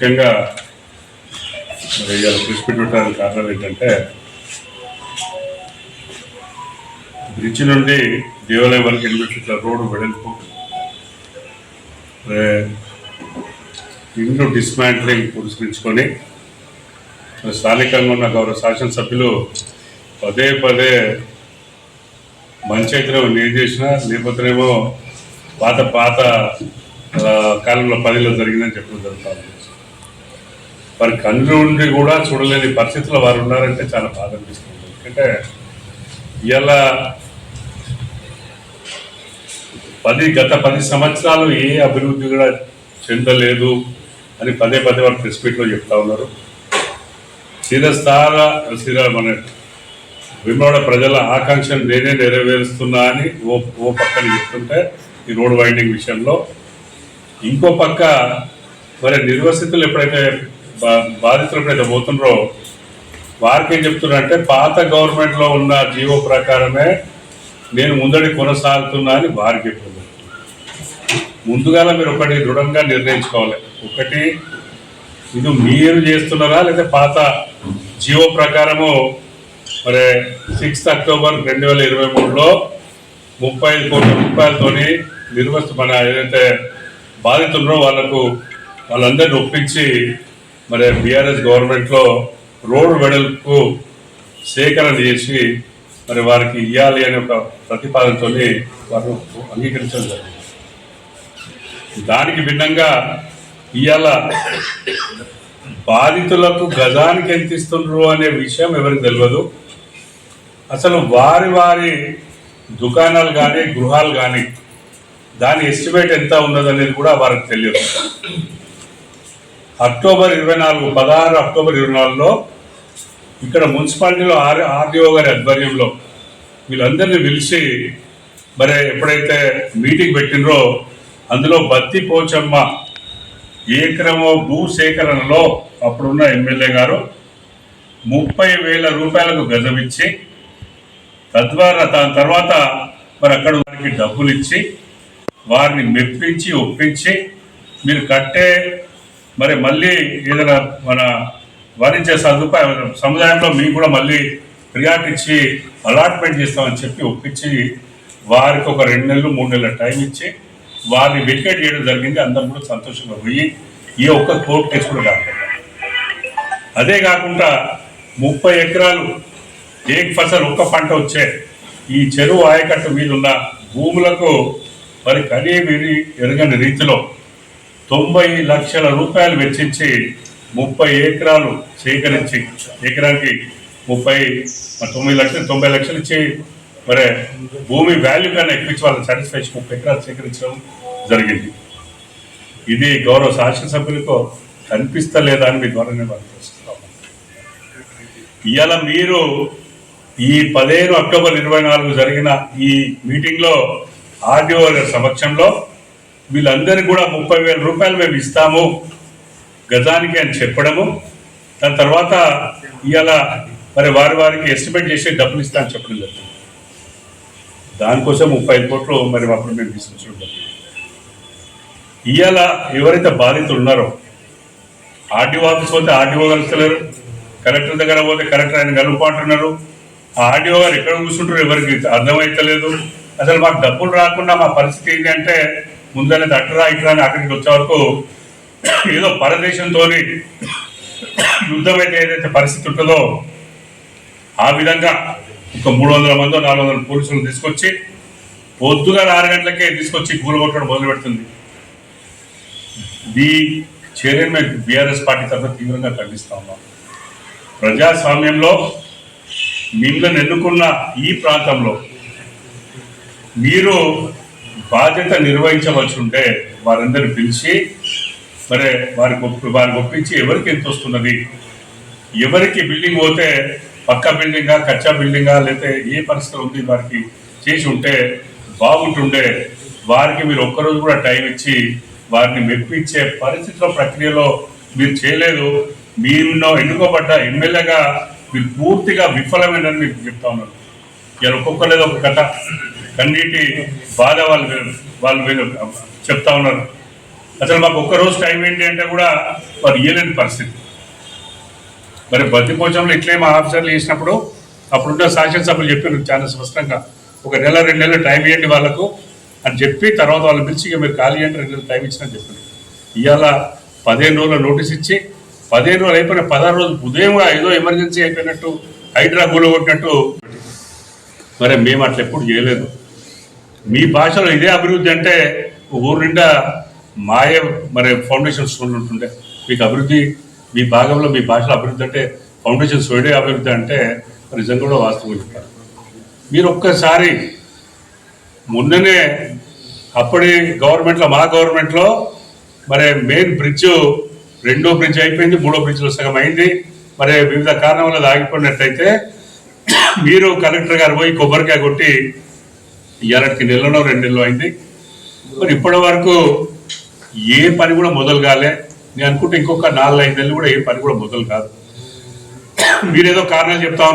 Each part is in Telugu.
ముఖ్యంగా మరి ఇవాళ ప్రెస్ పెట్టడానికి కారణం ఏంటంటే బ్రిడ్జ్ నుండి దేవాలయం వరకు ఎనిమిది ఫీట్ల రోడ్డు వెడల్పు మరి డిస్మాంట్లింగ్ పురస్కరించుకొని స్థానికంగా ఉన్న గౌరవ శాసనసభ్యులు పదే పదే మంచి అయితే నేను చేసిన లేకపోతేనేమో పాత పాత కాలంలో పనిలో జరిగిందని చెప్పడం జరుగుతుంది వారి కళ్ళు ఉండి కూడా చూడలేని పరిస్థితుల్లో వారు ఉన్నారంటే చాలా బాధ అనిపిస్తుంది. ఎందుకంటే ఇలా పది గత పది సంవత్సరాలు ఏ అభివృద్ధి కూడా చెందలేదు అని పదే పదే వారు ప్రెస్ మీట్లో చెప్తా ఉన్నారు. స్థిరస్థాన స్థిర మన విమోడ ప్రజల ఆకాంక్షను నేనే నెరవేరుస్తున్నా అని ఓ ఓ పక్కన చెప్తుంటే ఈ రోడ్ వైండింగ్ విషయంలో. ఇంకో పక్క మరి నిర్వసితులు ఎప్పుడైతే బా- బాధితులు ఎప్పుడైతే వారికి ఏం చెప్తున్నారంటే పాత గవర్నమెంట్లో ఉన్న జీవో ప్రకారమే నేను ముందడి కొనసాగుతున్నా అని వారికి చెప్తున్నారు ముందుగా మీరు ఒకటి దృఢంగా నిర్ణయించుకోవాలి. ఒకటి ఇది మీరు చేస్తున్నారా లేదా పాత జియో ప్రకారము మరి సిక్స్త్ అక్టోబర్ రెండు వేల ఇరవై మూడులో ముప్పై ఐదు కోట్ల రూపాయలతోని నిర్వహి మన ఏదైతే బాధితున్నారో వాళ్ళకు వాళ్ళందరినీ ఒప్పించి మరి బీఆర్ఎస్ గవర్నమెంట్లో రోడ్డు వెడల్పు సేకరణ చేసి మరి వారికి ఇవ్వాలి అనే ఒక ప్రతిపాదనతో వారు అంగీకరించడం జరిగింది. దానికి భిన్నంగా ఇవాళ బాధితులకు గజానికి ఎంత ఇస్తున్నారు అనే విషయం ఎవరికి తెలియదు. అసలు వారి వారి దుకాణాలు కానీ గృహాలు కానీ దాని ఎస్టిమేట్ ఎంత ఉన్నదనేది కూడా వారికి తెలియదు. అక్టోబర్ ఇరవై నాలుగు పదహారు అక్టోబర్ ఇరవై నాలుగులో ఇక్కడ మున్సిపాలిటీలో ఆర్ ఆర్డీఓ గారి ఆధ్వర్యంలో వీళ్ళందరినీ పిలిచి మరి ఎప్పుడైతే మీటింగ్ పెట్టినరో అందులో బత్తి పోచమ్మ ఏకరమో భూ సేకరణలో అప్పుడున్న ఎమ్మెల్యే గారు ముప్పై వేల రూపాయలకు గజం ఇచ్చి తద్వారా దాని తర్వాత మరి అక్కడ వారికి డబ్బులు ఇచ్చి వారిని మెప్పించి ఒప్పించి మీరు కట్టే మరి మళ్ళీ ఏదైనా మన వాణిజ్య సదుపాయం సముదాయంలో మీకు కూడా మళ్ళీ ప్రియారిటీ ఇచ్చి అలాట్మెంట్ చేస్తామని చెప్పి ఒప్పించి వారికి ఒక రెండు నెలలు మూడు నెలల టైం ఇచ్చి వారిని వెకేట్ చేయడం జరిగింది. అందరం కూడా సంతోషంగా పోయి ఈ ఒక్క కోర్టు కేసు కూడా కాకుండా అదే కాకుండా ముప్పై ఎకరాలు ఏక్ ఫసల్ ఒక్క పంట వచ్చే ఈ చెరువు ఆయకట్టు మీద ఉన్న భూములకు మరి కనీ విని ఎరగని రీతిలో తొంభై లక్షల రూపాయలు వెచ్చించి ముప్పై ఎకరాలు సేకరించి ఎకరానికి ముప్పై తొమ్మిది లక్షలు తొంభై లక్షలు ఇచ్చి మరి భూమి వాల్యూ కన్నా ఎక్కించి వాళ్ళ సాటిస్ఫాక్షన్ ముప్పై ఎకరాలు సేకరించడం జరిగింది. ఇది గౌరవ శాసనసభ్యులకు కనిపిస్తలేదా అని మీ ద్వారా నేను ప్రశ్నిస్తున్నాను ఇవాళ మీరు ఈ పదిహేను అక్టోబర్ ఇరవై నాలుగు జరిగిన ఈ మీటింగ్లో ఆర్డీఓ సమక్షంలో వీళ్ళందరికీ కూడా ముప్పై వేల రూపాయలు మేము ఇస్తాము. గజానికి అని చెప్పడము. దాని తర్వాత ఇవాళ మరి వారి వారికి ఎస్టిమేట్ చేసి డబ్బులు ఇస్తా అని చెప్పడం జరిగింది. దానికోసం ముప్పై ఐదు కోట్లు మరి అప్పుడు మేము తీసుకొచ్చడం జరిగింది ఇవాళ ఎవరైతే బాధితులు ఉన్నారో ఆర్డీఓ ఆఫీస్ పోతే ఆర్డీఓ కలుస్తలేరు కలెక్టర్ దగ్గర పోతే కలెక్టర్ ఆయన కలుపుకుంటున్నారు ఆ ఆర్డీఓ గారు ఎక్కడ కూర్చుంటారు ఎవరికి అర్థమైతలేదు. అసలు మాకు డబ్బులు రాకుండా మా పరిస్థితి ఏంటంటే అంటే అట్రా అట్టరా ఇట్రా అని అక్కడికి వచ్చే వరకు ఏదో పరదేశంతో యుద్ధం అయితే ఏదైతే పరిస్థితి ఉంటుందో ఆ విధంగా ఒక మూడు వందల మందో నాలుగు వందల పోలీసులను తీసుకొచ్చి పొద్దుగా ఆరు గంటలకే తీసుకొచ్చి కూలగొట్టడం మొదలు పెడుతుంది ఈ చర్యను మేము బీఆర్ఎస్ పార్టీ తరఫున తీవ్రంగా ఖండిస్తా ఉన్నాం. ప్రజాస్వామ్యంలో మిమ్మల్ని ఎన్నుకున్న ఈ ప్రాంతంలో మీరు బాధ్యత నిర్వహించవలసి ఉంటే వారందరిని పిలిచి మరి వారికి ఒప్పి వారికి ఒప్పించి ఎవరికి ఎంత వస్తున్నది? ఎవరికి బిల్డింగ్ పోతే పక్క బిల్డింగా కచ్చా బిల్డింగా లేకపోతే ఏ పరిస్థితి ఉంది వారికి చేసి ఉంటే బాగుంటుండే. వారికి మీరు ఒక్కరోజు కూడా టైం ఇచ్చి వారిని మెప్పించే పరిస్థితిలో ప్రక్రియలో మీరు చేయలేదు. మీరు ఎన్నుకోబడ్డ ఎమ్మెల్యేగా మీరు పూర్తిగా విఫలమైనని మీకు చెప్తా ఉన్నారు ఇలా ఒక్కొక్కలేదు ఒక కథ. కన్నీటి బాధ వాళ్ళు వాళ్ళు వీళ్ళు చెప్తా ఉన్నారు. అసలు మాకు ఒక్కరోజు టైం ఏంటి అంటే కూడా వారు ఇయ్యలేని పరిస్థితి. మరి బతిపోచంలో ఇట్లే మా ఆఫీసర్లు చేసినప్పుడు అప్పుడున్న శాసనసభ్యులు చెప్పారు చాలా స్పష్టంగా. ఒక నెల రెండు నెలలు టైం ఇవ్వండి వాళ్ళకు అని చెప్పి తర్వాత వాళ్ళు పిలిచి ఇక మీరు ఖాళీ అంటే రెండు నెలలు టైం ఇచ్చిన చెప్పారు. ఇవాళ పదిహేను రోజుల నోటీస్ ఇచ్చి పదిహేను రోజులు అయిపోయిన పదహారు రోజులు ఉదయం ఏదో ఎమర్జెన్సీ అయిపోయినట్టు హైడ్రా గోలు కొట్టినట్టు. మరి మేము అట్లా ఎప్పుడు చేయలేదు. మీ భాషలో ఇదే అభివృద్ధి అంటే ఊరు నిండా మాయ మరి ఫౌండేషన్ స్కూల్ ఉంటుండే. మీకు అభివృద్ధి మీ భాగంలో మీ భాషలో అభివృద్ధి అంటే ఫౌండేషన్ సోడే అభివృద్ధి అంటే నిజంగా కూడా వాస్తవం చెప్పారు మీరు ఒక్కసారి మొన్ననే అప్పటి గవర్నమెంట్లో మా గవర్నమెంట్లో మరి మెయిన్ బ్రిడ్జ్ రెండో బ్రిడ్జ్ అయిపోయింది మూడో బ్రిడ్జ్లో సగం అయింది. మరి వివిధ కారణాల వల్ల ఆగిపోయినట్టయితే మీరు కలెక్టర్ గారు పోయి కొబ్బరికాయ కొట్టి ఇవాళకి నెలలో రెండు నెలలు అయింది. మరి ఇప్పటి వరకు ఏ పని కూడా మొదలు కాలే. నేను అనుకుంటే ఇంకొక నాలుగు ఐదు నెలలు కూడా ఏ పని కూడా మొదలు కాదు. మీరేదో కారణాలు చెప్తా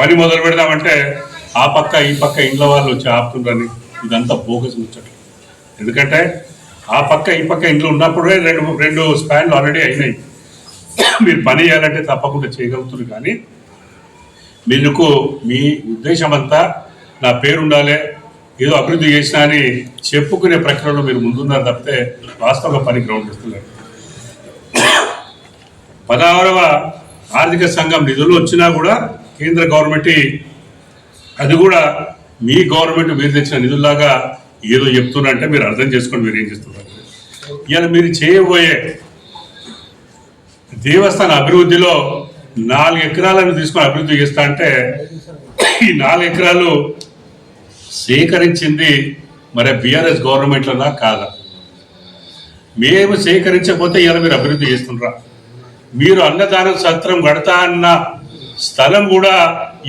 పని మొదలు పెడదామంటే ఆ పక్క ఈ పక్క ఇండ్ల వాళ్ళు వచ్చి ఆపుతుండ్రని ఇదంతా బోగస్ ముచ్చట్లు. ఎందుకంటే ఆ పక్క ఈ పక్క ఇంట్లో ఉన్నప్పుడే రెండు రెండు స్పాన్లు ఆల్రెడీ అయినాయి. మీరు పని చేయాలంటే తప్పకుండా చేయగలుగుతున్నారు కానీ మీకు మీ ఉద్దేశం అంతా నా పేరు ఉండాలి. ఏదో అభివృద్ధి చేసినా అని చెప్పుకునే ప్రక్రియలో మీరు ముందున్నారు తప్పితే వాస్తవంగా పని గ్రౌండ్ చేస్తున్నారు. పదహారవ ఆర్థిక సంఘం నిధులు వచ్చినా కూడా కేంద్ర గవర్నమెంట్ అది కూడా మీ గవర్నమెంట్ మీరు తెచ్చిన నిధుల్లాగా ఏదో చెప్తున్నారంటే మీరు అర్థం చేసుకోండి మీరు ఏం చేస్తున్నారు? ఇవాళ మీరు చేయబోయే దేవస్థాన అభివృద్ధిలో నాలుగు ఎకరాలను తీసుకొని అభివృద్ధి చేస్తా అంటే ఈ నాలుగు ఎకరాలు సేకరించింది మరి బీఆర్ఎస్ గవర్నమెంట్లోనా కాదా? మేము సేకరించకపోతే ఇలా మీరు అభివృద్ధి చేస్తుండ్రా. మీరు అన్నదాన సత్రం కడతా అన్న స్థలం కూడా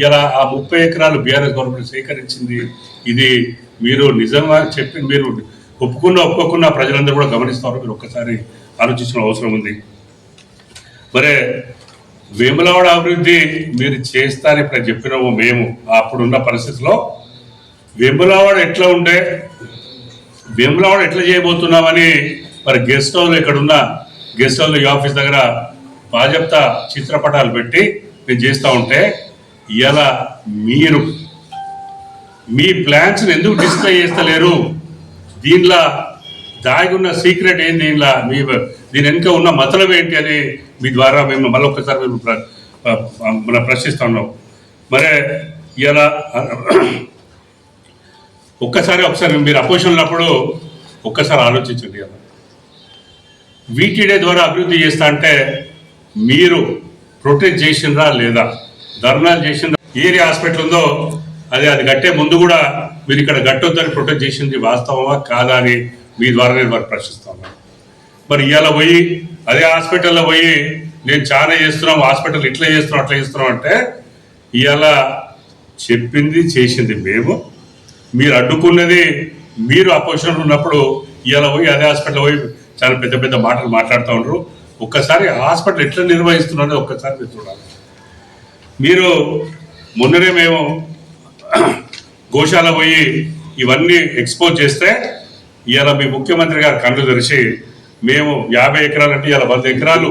ఇలా ఆ ముప్పై ఎకరాలు బీఆర్ఎస్ గవర్నమెంట్ సేకరించింది. ఇది మీరు నిజంగా చెప్పి మీరు ఒప్పుకున్న ఒప్పుకున్న ప్రజలందరూ కూడా గమనిస్తారు మీరు ఒక్కసారి ఆలోచించిన అవసరం ఉంది. మరి వేములవాడ అభివృద్ధి మీరు చేస్తారని ఇప్పుడు చెప్పినాము మేము. అప్పుడున్న పరిస్థితిలో వేములవాడ ఎట్లా ఉండే? వేములవాడ ఎట్లా చేయబోతున్నామని మరి గెస్ట్ హౌస్ ఇక్కడ ఉన్న గెస్ట్ హౌస్ ఈ ఆఫీస్ దగ్గర బాజప్తా చిత్రపటాలు పెట్టి మేము చేస్తూ ఉంటే ఇలా మీరు మీ ప్లాన్స్ని ఎందుకు డిస్ప్లే చేస్తలేరు? దీనిలో దాగి ఉన్న సీక్రెట్ ఏంటి దీనిలో? మీ దీని వెనుక ఉన్న మతలం ఏంటి అని మీ ద్వారా మేము మళ్ళీ ఒక్కసారి మేము ప్ర- మనం ప్రశ్నిస్తున్నాం మరి ఇలా ఒక్కసారి ఒకసారి మీరు అపోజిషన్ ఉన్నప్పుడు ఒక్కసారి ఆలోచించండి కదా వీటీడే ద్వారా అభివృద్ధి చేస్తా అంటే మీరు ప్రొటెక్ట్ చేసిండ్రా లేదా? ధర్నాలు చేసిండ్రా? ఏరియా హాస్పిటల్ ఉందో అది అది కట్టే ముందు కూడా మీరు ఇక్కడ గట్టొద్దని ప్రొటెక్ట్ చేసింది వాస్తవమా కాదా అని మీ ద్వారా నేను మరి ప్రశ్నిస్తాను మరి ఇవాళ పోయి అదే హాస్పిటల్లో పోయి నేను చాలా చేస్తున్నాం హాస్పిటల్ ఇట్లా చేస్తున్నాం అట్లా చేస్తున్నాం అంటే ఇవాళ చెప్పింది చేసింది మేము. మీరు అడ్డుకున్నది మీరు అపోజిషన్ ఉన్నప్పుడు ఇలా పోయి అదే హాస్పిటల్ పోయి చాలా పెద్ద పెద్ద మాటలు మాట్లాడుతూ ఉండరు. ఒక్కసారి హాస్పిటల్ ఎట్లా నిర్వహిస్తున్నారో ఒక్కసారి మీరు చూడాలి. మీరు మొన్ననే మేము గోశాల పోయి ఇవన్నీ ఎక్స్పోజ్ చేస్తే ఇవాళ మీ ముఖ్యమంత్రి గారు కళ్ళు తెరిచి మేము యాభై ఎకరాలు అంటే ఇలా వంద ఎకరాలు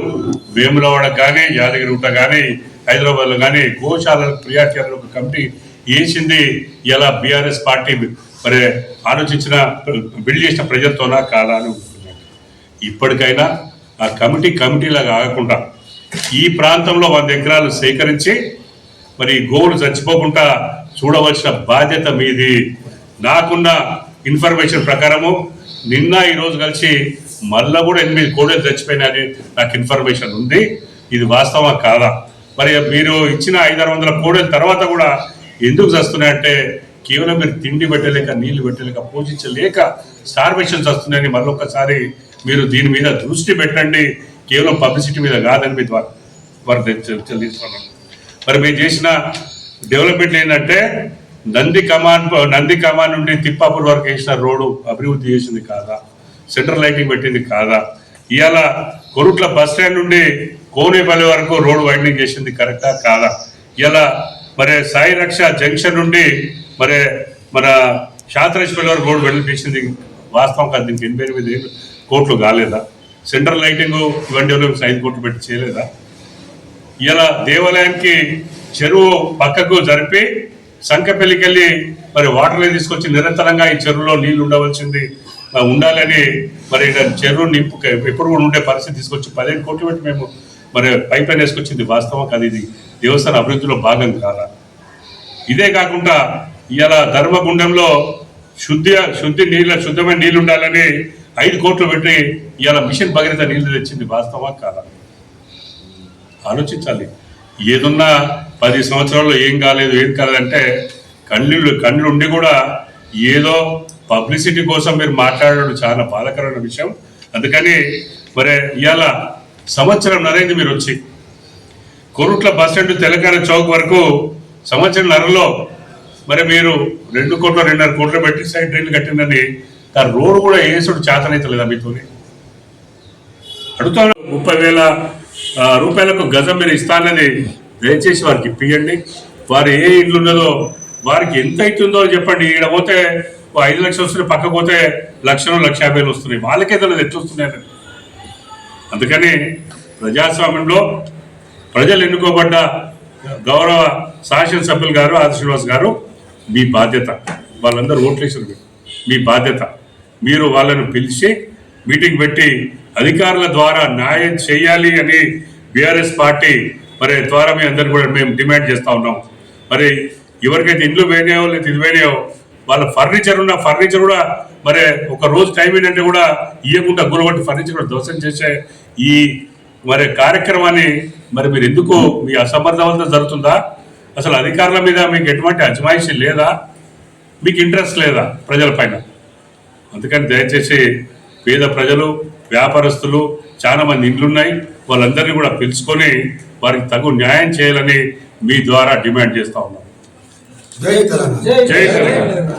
వేములవాడ కానీ యాదగిరిగుట్ట కానీ హైదరాబాద్లో కానీ గోశాల ప్రియారిటీ ఒక కమిటీ వేసింది ఇలా బీఆర్ఎస్ పార్టీ మరి ఆలోచించిన బిల్డ్ చేసిన ప్రజలతోనా కాదా అని ఇప్పటికైనా ఆ కమిటీ కమిటీలాగా ఆగకుండా ఈ ప్రాంతంలో వంద ఎకరాలు సేకరించి మరి గోవులు చచ్చిపోకుండా చూడవలసిన బాధ్యత మీది. నాకున్న ఇన్ఫర్మేషన్ ప్రకారము నిన్న ఈరోజు కలిసి మళ్ళా కూడా ఎనిమిది కోడలు చచ్చిపోయినాయని నాకు ఇన్ఫర్మేషన్ ఉంది. ఇది వాస్తవం కాదా? మరి మీరు ఇచ్చిన ఐదారు వందల కోడల తర్వాత కూడా ఎందుకు చస్తున్నాయంటే కేవలం మీరు తిండి పెట్టలేక నీళ్ళు పెట్టలేక పోషించలేక స్టార్వేషన్స్ వస్తున్నాయని మళ్ళొక్కసారి మీరు దీని మీద దృష్టి పెట్టండి. కేవలం పబ్లిసిటీ మీద కాదని మీ ద్వారా వారు చెల్లిస్తున్నాను మరి మేము చేసిన డెవలప్మెంట్ ఏంటంటే నంది కమాన్ నంది కమాన్ నుండి తిప్పాపూర్ వరకు వేసిన రోడ్డు అభివృద్ధి చేసింది కాదా? సెంట్రల్ లైటింగ్ పెట్టింది కాదా? ఇవాళ కొరుట్ల బస్ స్టాండ్ నుండి కోనేపల్లి వరకు రోడ్ వైండింగ్ చేసింది కరెక్టా కాదా? ఇలా మరి సాయి రక్ష జంక్షన్ నుండి మరి మన శాంతరేశ్వరి వరకు రోడ్ వెళ్ళిపించింది వాస్తవం కాదు దీనికి ఎనభై ఎనిమిది కోట్లు కాలేదా? సెంట్రల్ లైటింగ్ ఇవన్నీ ఐదు కోట్లు పెట్టి చేయలేదా? ఇలా దేవాలయానికి చెరువు పక్కకు జరిపి సంకపెల్లికెళ్ళి మరి వాటర్ని తీసుకొచ్చి నిరంతరంగా ఈ చెరువులో నీళ్ళు ఉండవలసింది ఉండాలని మరి చెరువు నింపు ఎప్పుడు కూడా ఉండే పరిస్థితి తీసుకొచ్చి పదిహేను కోట్లు పెట్టి మేము మరి పైప్ లైన్ వేసుకొచ్చింది. వాస్తవం కాదు ఇది. దేవస్థాన అభివృద్ధిలో భాగం కాదా? ఇదే కాకుండా ఇలా ధర్మగుండంలో శుద్ధి శుద్ధి నీళ్ళ శుద్ధమైన నీళ్ళు ఉండాలని ఐదు కోట్లు పెట్టి ఇలా మిషన్ భగీరథ నీళ్ళు తెచ్చింది వాస్తవం కాదా? ఆలోచించాలి. ఏదున్నా పది సంవత్సరాల్లో ఏం కాలేదు ఏం కాలేదంటే కళ్ళు కళ్ళు ఉండి కూడా ఏదో పబ్లిసిటీ కోసం మీరు మాట్లాడడం చాలా బాధకరమైన విషయం. అందుకని మరి ఇవాళ సంవత్సరం నరైంది మీరు వచ్చి కొరుట్ల బస్ స్టాండ్ తెలంగాణ చౌక్ వరకు సంవత్సరం నరలో మరి మీరు రెండు కోట్ల రెండున్నర కోట్లు పెట్టి సైడ్ డ్రైన్లు కట్టిందని ఆ రోడ్డు కూడా వేసుడు చేతనైతే లేదా మీతోని? అడుగుతాను. ముప్పై వేల రూపాయలకు గజం మీరు ఇస్తానని దయచేసి వారికి ఇప్పియండి. వారు ఏ ఇల్లు ఉన్నదో వారికి ఎంత అవుతుందో చెప్పండి. ఈడ పోతే ఐదు లక్షలు వస్తున్నాయి పక్క పోతే లక్షలు లక్ష యాభై వేలు వస్తున్నాయి. వాళ్ళకే తెలియదు ఎట్లా వస్తున్నాయని. అందుకని ప్రజాస్వామ్యంలో ప్రజలు ఎన్నుకోబడ్డ గౌరవ శాసనసభ్యులు గారు ఆది శ్రీనివాస్ గారు మీ బాధ్యత. వాళ్ళందరూ ఓట్లేసారు మీ బాధ్యత. మీరు వాళ్ళను పిలిచి మీటింగ్ పెట్టి అధికారుల ద్వారా న్యాయం చేయాలి అని బీఆర్ఎస్ పార్టీ మరి ద్వారా మీ అందరు కూడా మేము డిమాండ్ చేస్తూ ఉన్నాం. మరి ఎవరికైతే ఇండ్లు పోయినాయో లేదా ఇది పోయినాయో వాళ్ళ ఫర్నిచర్ ఉన్న ఫర్నిచర్ కూడా మరి ఒక రోజు టైం ఏంటంటే కూడా ఇవ్వకుండా గురబట్టి ఫర్నిచర్ కూడా ధ్వంసం చేసే ఈ మరి కార్యక్రమాన్ని మరి మీరు ఎందుకు మీ అసమర్థవంతం జరుగుతుందా? అసలు అధికారుల మీద మీకు ఎటువంటి అజమాయిషీ లేదా? మీకు ఇంట్రెస్ట్ లేదా ప్రజల పైన? అందుకని దయచేసి పేద ప్రజలు వ్యాపారస్తులు చాలా మంది ఇండ్లున్నాయి. వాళ్ళందరినీ కూడా పిలుచుకొని వారికి తగు న్యాయం చేయాలని మీ ద్వారా డిమాండ్ చేస్తా ఉన్నాం. జై తెలంగాణ.